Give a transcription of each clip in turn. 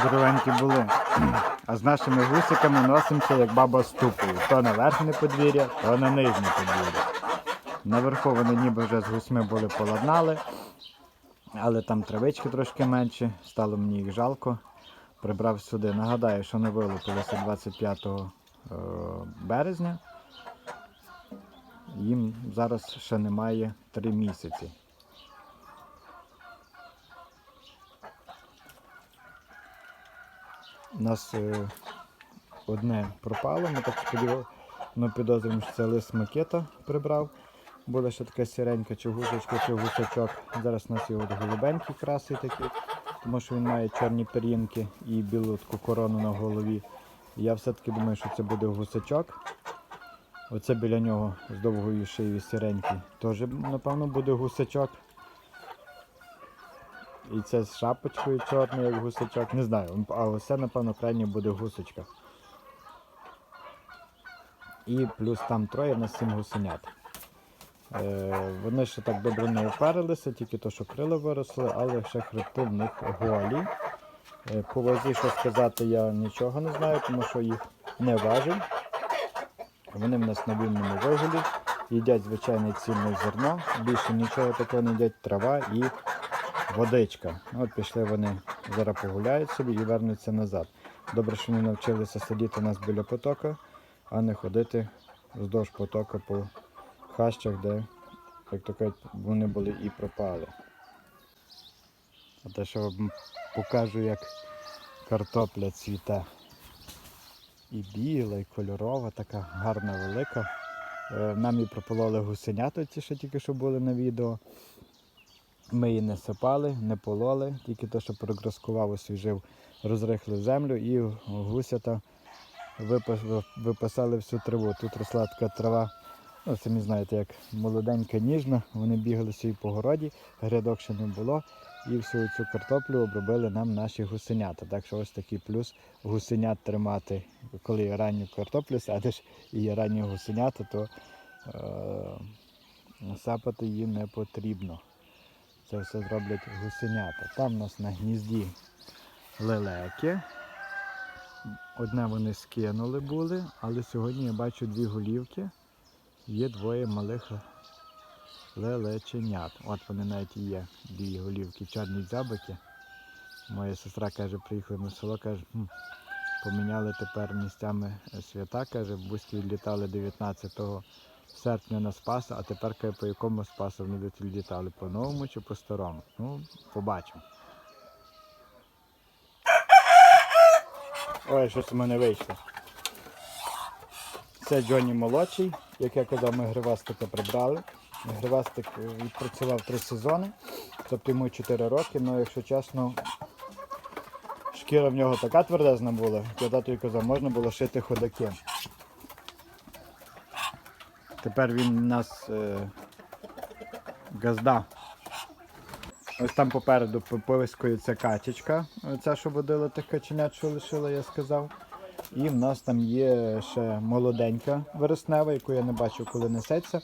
здоровенькі були. А з нашими гусиками носимося, як баба з тупою. То на верхнє подвір'я, то на нижнє подвір'я. Наверху вони ніби вже з гусьми були поладнали, але там травички трошки менше, стало мені їх жалко. Прибрав сюди. Нагадаю, що вони вилупилися 25 е, березня. Їм зараз ще немає 3 місяці. У нас е, одне пропало, ми так сподівали, ми підозрюємо, що це лист макета прибрав. Була ще така сіренька, чи гусочка, чи гусачок. Зараз у нас його от голубенький красий такий, тому що він має чорні пір'їнки і білу таку корону на голові. Я все-таки думаю, що це буде гусачок. Оце біля нього з довгою шиєю сіренький. Теж, напевно, буде гусачок. І це з шапочкою чорною, як гусачок. Не знаю, а оце, напевно, крайнє буде гусочка. І плюс там троє на сім гусенят. Е, вони ще так добре не опарилися, тільки то, що крила виросли, але ще хребти в них голі. Е, по вазі, що сказати, я нічого не знаю, тому що їх не важив. Вони в нас на вільному вигулі, їдять звичайне цільне зерно, більше нічого такого не їдять, трава і водичка. От пішли вони, зараз погуляють собі і вернуться назад. Добре, що вони навчилися сидіти у нас біля потока, а не ходити вздовж потока по хащах, де, як то кажуть, вони були і пропали. А те, що вам покажу, як картопля цвіте. І біла, і кольорова, така гарна, велика. Е, Нам і пропололи гусенята, ті, що тільки що були на відео. Ми її не сипали, не пололи, тільки те, що прогроскував, освіжив, розрихлив землю і гусята випасали всю траву. Тут росла така трава, ну самі знаєте, як молоденька, ніжна. Вони бігали собі по городі, грядок ще не було. І всю цю картоплю обробили нам наші гусенята. Так що ось такий плюс гусенят тримати. Коли ранню картоплю садиш і ранні гусенята, то е- сапати їм не потрібно. Це все зроблять гусенята. Там у нас на гнізді лелеки. Одне вони скинули були, але сьогодні я бачу дві голівки. Є двоє малих лелеченят. От вони навіть є, дві голівки, чорні дзябики. Моя сестра каже, приїхали на село, каже, «Хм, поміняли тепер місцями свята, каже, бузьки відлітали 19 серпня на Спаса, а тепер каже, по якому Спасу вони будуть відлітали, по новому чи по старому. Ну, побачимо. Ой, щось у мене вийшло. Це Джонні молодший. Як я казав, ми гривастика прибрали. Гривастик е, відпрацював три сезони, тобто йому 4 роки, але якщо чесно, шкіра в нього така твердезна була, я тато казав, можна було шити ходаки. Тепер він у нас е, газда. Ось там попереду повискується качечка, ця, що водила тих каченят, що лишила, я сказав. І в нас там є ще молоденька вереснева, яку я не бачив, коли несеться.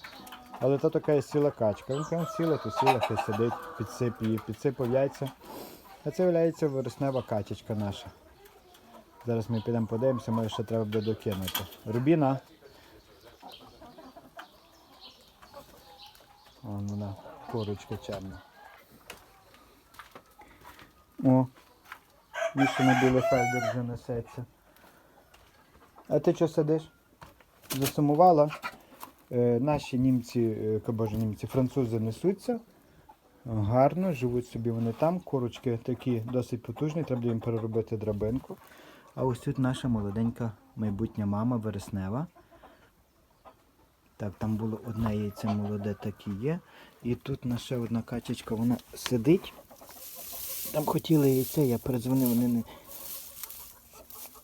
Але то така сіла качка. Він каже, сіла, то сіла, хай сидить, підсип її, підсипав яйця. А це виявляється вереснева качечка наша. Зараз ми підемо подивимося, може ще треба буде докинути. Рубіна. Вон вона, курочка чорна. О, більше на білий фельдер вже несеться. А ти що сидиш? Засумувала? Е, наші німці, е, боже, німці, французи несуться. Гарно, живуть собі вони там. Курочки такі досить потужні, треба їм переробити драбинку. А ось тут наша молоденька майбутня мама вереснева. Так, там було одне яйце молоде, так і є. І тут наша одна качечка, вона сидить. Там хотіли яйце, я передзвонив, вони не.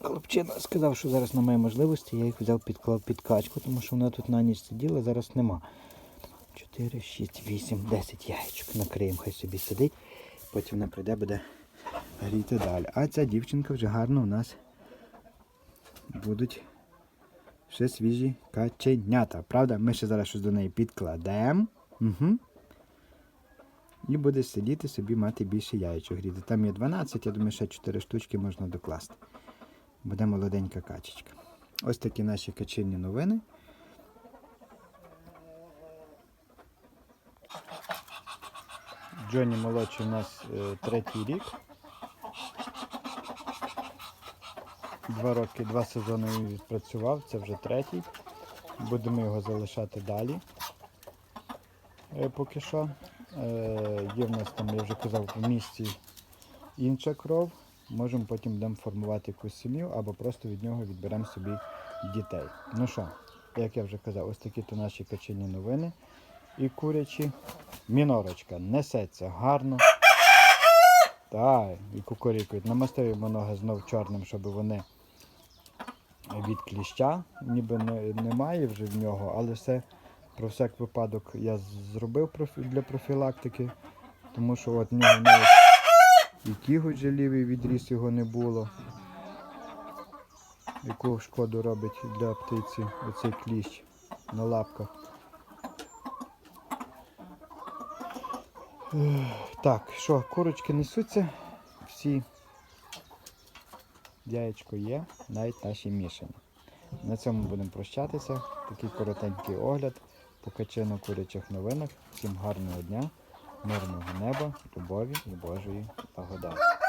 Хлопчина сказав, що зараз немає можливості, я їх взяв підклав під качку, тому що вона тут на ніч сиділа, зараз нема. 4, 6, 8, 10 яєчок. Накриємо, хай собі сидить, потім вона прийде, буде гріти далі. А ця дівчинка вже гарно у нас будуть ще свіжі каченята. Правда? Ми ще зараз щось до неї підкладемо. Угу. І буде сидіти собі мати більше яєчок гріти. Там є 12, я думаю, ще 4 штучки можна докласти. Буде молоденька качечка. Ось такі наші качинні новини. Джонні молодший у нас е, третій рік. Два роки, два сезони він відпрацював, це вже третій. Будемо його залишати далі. Е, поки що. Е, є в нас там, я вже казав, в місті інша кров. Можемо потім будемо формувати якусь сім'ю або просто від нього відберемо собі дітей. Ну що, як я вже казав, ось такі то наші качині новини і курячі. Мінорочка несеться гарно. Так, і кукурікують. Намастив йому ноги знов чорним, щоб вони від кліща, ніби не, немає вже в нього, але все про всяк випадок я зробив для профілактики, тому що от в нього навіть і кіготь жалівий відріс його не було. Яку шкоду робить для птиці оцей кліщ на лапках. Так, що, курочки несуться, всі яєчко є, навіть наші мішані. На цьому будемо прощатися. Такий коротенький огляд по качину курячих новинах. Всім гарного дня, мирного неба, любові і Божої благодаті.